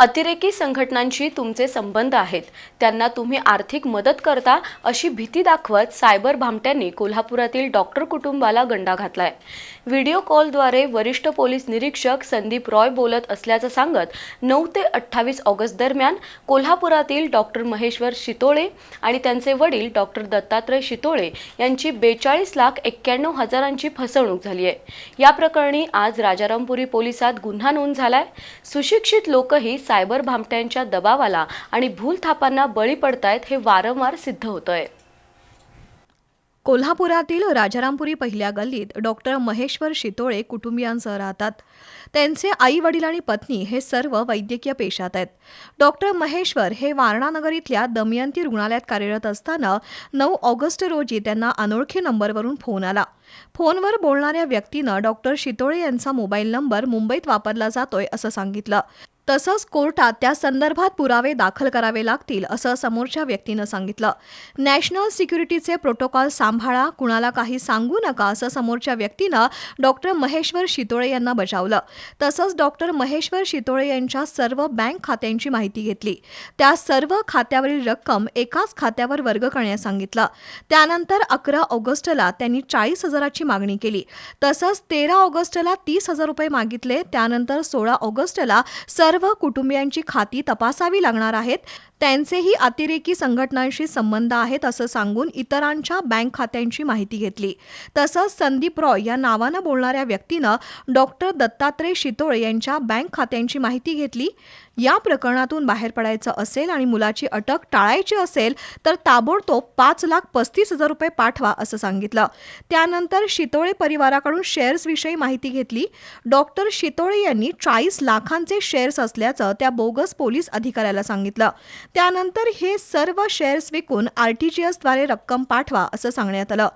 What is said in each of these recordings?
अतिरेकी संघटनांशी तुमचे संबंध आहेत. त्यांना तुम्ही आर्थिक मदत करता अशी भीती दाखवत सायबर भामट्यांनी कोल्हापुरातील डॉक्टर कुटुंबाला गंडा घातलाय. व्हिडिओ कॉलद्वारे वरिष्ठ पोलीस निरीक्षक संदीप रॉय बोलत असल्याचं सांगत नऊ ते अठ्ठावीस ऑगस्ट दरम्यान कोल्हापुरातील डॉक्टर महेश्वर शितोळे आणि त्यांचे वडील डॉक्टर दत्तात्रय शितोळे यांची बेचाळीस लाख एक्क्याण्णव हजारांची फसवणूक झाली आहे. या प्रकरणी आज राजारामपुरी पोलिसात गुन्हा नोंद झालाय. सुशिक्षित लोकही सायबर भामट्यांच्या दबावाला आणि भूलथापांना बळी पडतायत हे वारंवार सिद्ध होतंय. कोल्हापुरातील राजारामपुरी पहिल्या गल्लीत डॉक्टर महेश्वर शितोळे कुटुंबियांसह राहतात. त्यांचे आई वडील आणि पत्नी हे सर्व वैद्यकीय पेशात आहेत. डॉक्टर महेश्वर हे वारणानगर इथल्या दमयंती रुग्णालयात कार्यरत असताना नऊ ऑगस्ट रोजी त्यांना अनोळखी नंबरवरून फोन आला. फोनवर बोलणाऱ्या व्यक्तीनं डॉक्टर शितोळे यांचा मोबाईल नंबर मुंबईत वापरला जातोय असं सांगितलं. तसंच कोर्टात त्या संदर्भात पुरावे दाखल करावे लागतील असं समोरच्या व्यक्तीनं सांगितलं. नॅशनल सिक्युरिटीचे प्रोटोकॉल सांभाळा कुणाला काही सांगू नका असं समोरच्या व्यक्तीनं डॉक्टर महेश्वर शितोळे यांना बजावलं. तसंच डॉक्टर महेश्वर शितोळे यांच्या सर्व बँक खात्यांची माहिती घेतली. त्या सर्व खात्यावरील रक्कम एकाच खात्यावर वर्ग करण्यास सांगितलं. त्यानंतर अकरा ऑगस्टला त्यांनी चाळीस हजाराची मागणी केली. तसंच तेरा ऑगस्टला तीस हजार रुपये मागितले. त्यानंतर सोळा ऑगस्टला सर्व कुटुंबियांची खाती तपासावी लागणार आहेत. त्यांचेही अतिरेकी संघटनांशी संबंध आहेत असं सांगून इतरांच्या बँक खात्यांची माहिती घेतली. तसंच संदीप रॉय या नावानं बोलणाऱ्या व्यक्तीनं डॉक्टर दत्तात्रय शितोळे यांच्या बँक खात्यांची माहिती घेतली. या प्रकरणातून बाहेर पडायचं असेल आणि मुलाची अटक टाळायची असेल तर ताबडतोब पाच लाख पस्तीस हजार रुपये पाठवा असं सांगितलं. त्यानंतर शितोळे परिवाराकडून शेअर्सविषयी माहिती घेतली. डॉक्टर शितोळे यांनी चाळीस लाखांचे शेअर्स असल्याचं त्या बोगस पोलीस अधिकाऱ्याला सांगितलं. त्यानंतर हे सर्व शेअर्स विकून आरटीजीएसद्वारे रक्कम पाठवा असं सांगण्यात आलं.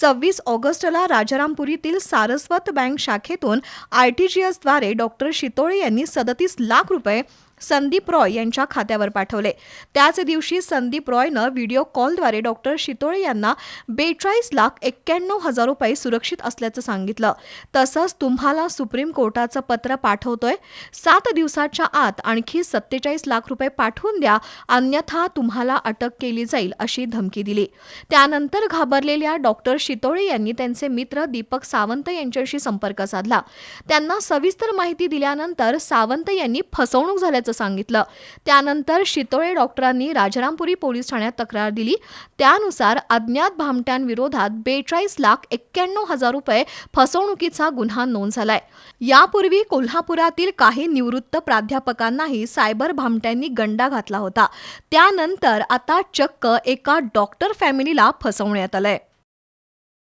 सव्वीस ऑगस्टला राजारामपुरीतील सारस्वत बँक शाखेतून आरटीजीएसद्वारे डॉक्टर शितोळे यांनी सदतीस लाख रुपये संदीप रॉय यांच्या खात्यावर पाठवले. त्याच दिवशी संदीप रॉयनं व्हिडिओ कॉलद्वारे डॉक्टर शितोळे यांना बेचाळीस लाख एक्क्याण्णव हजार रुपये सुरक्षित असल्याचं सांगितलं. तसंच तुम्हाला सुप्रीम कोर्टाचं पत्र पाठवतोय. सात दिवसाच्या आत आणखी सत्तेचाळीस लाख रुपये पाठवून द्या. अन्यथा तुम्हाला अटक केली जाईल अशी धमकी दिली. त्यानंतर घाबरलेल्या डॉक्टर शितोळे यांनी त्यांचे मित्र दीपक सावंत यांच्याशी संपर्क साधला. त्यांना सविस्तर माहिती दिल्यानंतर सावंत यांनी फसवणूक झाल्याचं सांगितलं. त्यानंतर शितोळे डॉक्टरांनी राजारामपुरी पोलीस ठाण्यात तक्रार दिली. त्यानुसार अज्ञात भामट्यांविरोधात बेचाळीस लाख एक्क्याण्णव हजार रुपये फसवणुकीचा गुन्हा नोंद झालाय. यापूर्वी कोल्हापुरातील काही निवृत्त प्राध्यापकांनाही सायबर भामट्यांनी गंडा घातला होता. त्यानंतर आता चक्क एका डॉक्टर फॅमिलीला फसवण्यात आलंय.